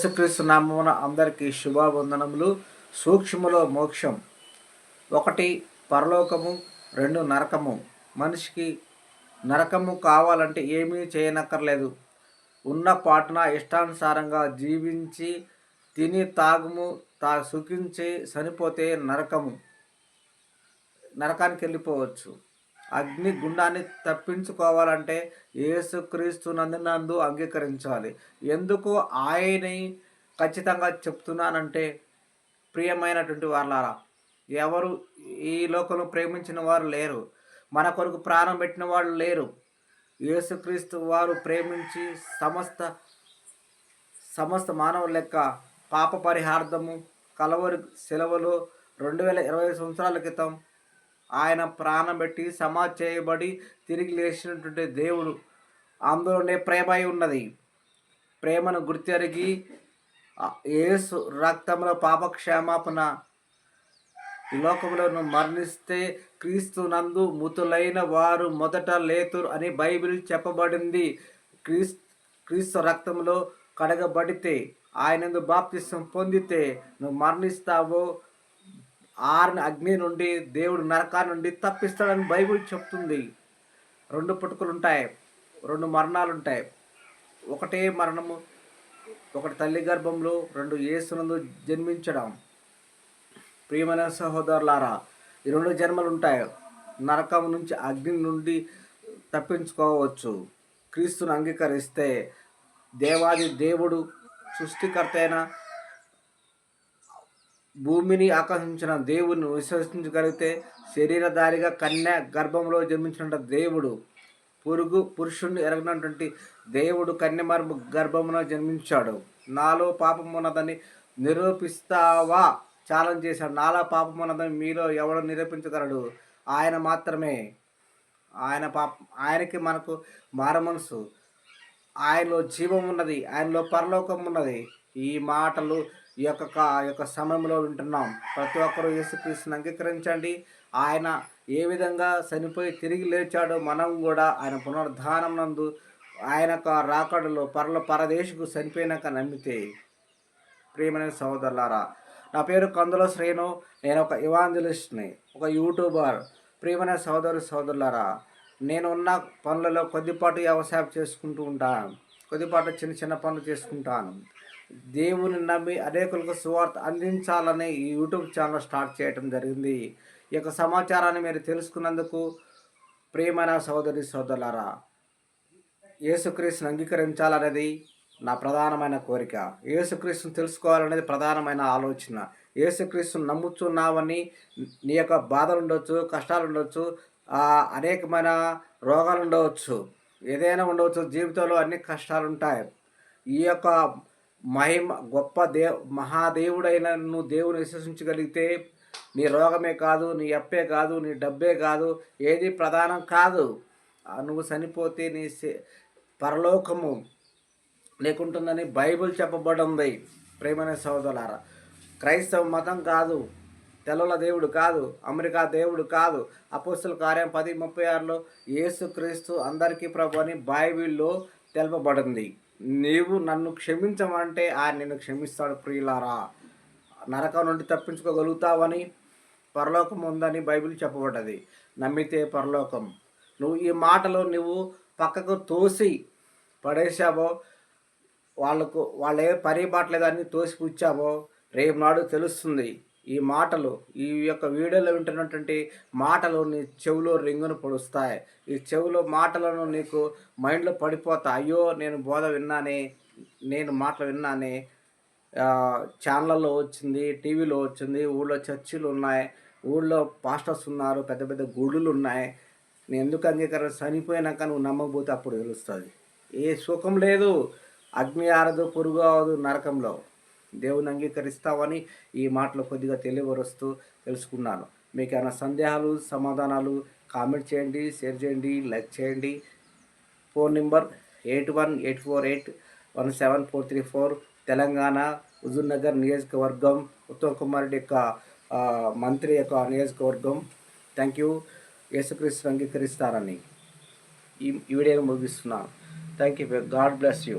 యేసుక్రీస్తు నామమున అందరికీ శుభవందనములు. సూక్ష్మలో మోక్షం. ఒకటి పరలోకము రెండు నరకము. మనిషికి నరకము కావాలంటే ఏమీ చేయనక్కర్లేదు. ఉన్న పాటున ఇష్టానుసారంగా జీవించి తిని తాగుము తా సుఖించి చనిపోతే నరకము. నరకానికి వెళ్ళిపోవచ్చు. అగ్ని గుండాన్ని తప్పించుకోవాలంటే యేసుక్రీస్తు నందు అంగీకరించాలి. ఎందుకు ఆయన్ని ఖచ్చితంగా చెప్తున్నానంటే ప్రియమైనటువంటి వాళ్ళారా ఎవరు ఈ లోకంలో ప్రేమించిన వారు లేరు. మన కొరకు ప్రాణం పెట్టిన వాళ్ళు లేరు. యేసుక్రీస్తు వారు ప్రేమించి సమస్త సమస్త మానవ లెక్క పాప పరిహార్థము కలవరి సెలవులు రెండు వేల ఇరవై సంవత్సరాల క్రితం ఆయన ప్రాణం పెట్టి సమాధి చేయబడి తిరిగి లేచినటువంటి దేవుడు. అందులోనే ప్రేమ అయి ఉన్నది. ప్రేమను గుర్తెరిగి ఏసు రక్తంలో పాపక్షమాపణ. ఈ లోకంలో నువ్వు మరణిస్తే క్రీస్తు నందు మృతులైన వారు మొదట లేతురు అని బైబిల్ చెప్పబడింది. క్రీస్ క్రీస్తు రక్తంలో కడగబడితే ఆయనందు బాప్తిసం పొందితే నువ్వు మరణిస్తావో ఆరిన అగ్ని నుండి దేవుడు నరకా నుండి తప్పిస్తాడని బైబిల్ చెప్తుంది. రెండు పుట్టుకలు ఉంటాయి రెండు మరణాలు ఉంటాయి ఒకటే మరణము ఒకటి తల్లి గర్భంలో రెండు ఏసునందు జన్మించడం. ప్రియమైన సహోదరులారా ఈ రెండు జన్మలు ఉంటాయి నరకం నుంచి అగ్ని నుండి తప్పించుకోవచ్చు. క్రీస్తుని అంగీకరిస్తే దేవాది దేవుడు సృష్టికర్త అయిన భూమిని ఆకర్షించిన దేవుని విశ్వసించగలిగితే శరీరధారిగా కన్య గర్భంలో జన్మించిన దేవుడు. పురుగు పురుషుణ్ణి ఎరగినటువంటి దేవుడు కన్యమర్భ గర్భమున జన్మించాడు. నాలో పాపం ఉన్నదని నిరూపిస్తావా? ఛాలెంజ్ చేశాడు. నాలో పాపం ఉన్నదని మీలో ఎవడు నిరూపించగలడు? ఆయన మాత్రమే. ఆయన పాప ఆయనకి మనకు మారమనసు. ఆయనలో జీవం ఉన్నది ఆయనలో పరలోకం ఉన్నది ఈ మాటలు ఈ యొక్క ఈ యొక్క సమయంలో వింటున్నాం. ప్రతి ఒక్కరూ యేసుక్రీస్తుని అంగీకరించండి. ఆయన ఏ విధంగా చనిపోయి తిరిగి లేచాడో మనం కూడా ఆయన పునరుద్ధానం నందు ఆయన యొక్క రాకడలో పరల పరదేశకు చనిపోయినాక నమ్మితే. ప్రియమైన సహోదరులారా నా పేరు కందుల శ్రేణు. నేను ఒక ఇవాంజలిస్ట్ని ఒక యూట్యూబర్. ప్రియమైన సహోదరు సహోదరులారా నేను ఉన్న పనులలో కొద్దిపాటు వ్యవసాయం చేసుకుంటూ ఉంటాను. కొద్దిపాటు చిన్న చిన్న పనులు చేసుకుంటాను. దేవుని నమ్మి అనేకులకు సువార్త అందించాలని ఈ యూట్యూబ్ ఛానల్ స్టార్ట్ చేయడం జరిగింది. ఈ యొక్క సమాచారాన్ని మీరు తెలుసుకున్నందుకు ప్రియమైన సహోదరి సోదరులారా యేసుక్రీస్తుని అంగీకరించాలనేది నా ప్రధానమైన కోరిక. యేసుక్రీస్తుని తెలుసుకోవాలనేది ప్రధానమైన ఆలోచన. యేసుక్రీస్తుని నమ్ముతున్నావని నీ యొక్క బాధలు ఉండొచ్చు కష్టాలు ఉండొచ్చు అనేకమైన రోగాలు ఉండవచ్చు. ఏదైనా ఉండవచ్చు జీవితంలో అన్ని కష్టాలు ఉంటాయి. ఈ యొక్క మహిమ గొప్ప దే మహాదేవుడైన నువ్వు దేవుని విశ్వసించగలిగితే నీ రోగమే కాదు నీ అప్పే కాదు నీ డబ్బే కాదు ఏది ప్రధానం కాదు. నువ్వు చనిపోతే నీ పరలోకము లేకుంటుందని బైబిల్ చెప్పబడింది. ప్రేమనే సోదరులారా క్రైస్తవ మతం కాదు తెల్లల దేవుడు కాదు అమెరికా దేవుడు కాదు. అపోస్తుల కార్యం పది ముప్పై ఆరులో యేసుక్రీస్తు అందరికీ ప్రభు అని బైబిల్లో తెలపబడింది. నీవు నన్ను క్షమించమంటే ఆయన నిన్ను క్షమిస్తాడు ప్రియులారా. నరకం నుండి తప్పించుకోగలుగుతావని పరలోకం ఉందని బైబిల్ చెప్పబడ్డది. నమ్మితే పరలోకం. నువ్వు ఈ మాటలు నువ్వు పక్కకు తోసి పడేసావో వాళ్ళకు వాళ్ళే పరిబాట్లేదని తోసిపుచ్చావో రేపు నాడు తెలుస్తుంది. ఈ మాటలు ఈ యొక్క వీడియోలో వింటున్నటువంటి మాటలు నీ చెవిలో రింగును పొడుస్తాయి. ఈ చెవిలో మాటలను నీకు మైండ్లో పడిపోతా అయ్యో నేను బోధ విన్నానే నేను మాటలు విన్నానే. ఛానళ్ళలో వచ్చింది టీవీలో వచ్చింది ఊళ్ళో చర్చిలు ఉన్నాయి ఊళ్ళో పాస్టర్స్ ఉన్నారు పెద్ద పెద్ద గుడులు ఉన్నాయి. నేను ఎందుకు అంగీకారం? చనిపోయినాక నువ్వు నమ్మకపోతే అప్పుడు తెలుస్తుంది. ఏ సుఖం లేదు. అగ్ని ఆరదు పురుగు అవదు నరకంలో. దేవుని అంగీకరిస్తావని ఈ మాటలు కొద్దిగా తెలియవరుస్తూ తెలుసుకున్నాను. మీకు ఏమైనా సందేహాలు సమాధానాలు కామెంట్ చేయండి షేర్ చేయండి లైక్ చేయండి. Phone number eight one eight four eight one seven four three four Telangana Huzurnagar నియోజకవర్గం ఉత్తమ్ కుమార్ రెడ్డి యొక్క మంత్రి యొక్క నియోజకవర్గం. Thank you. యేసుక్రీస్తు అంగీకరిస్తారని ఈ ఈ వీడియోను ముగిస్తున్నాను. Thank you. God bless you.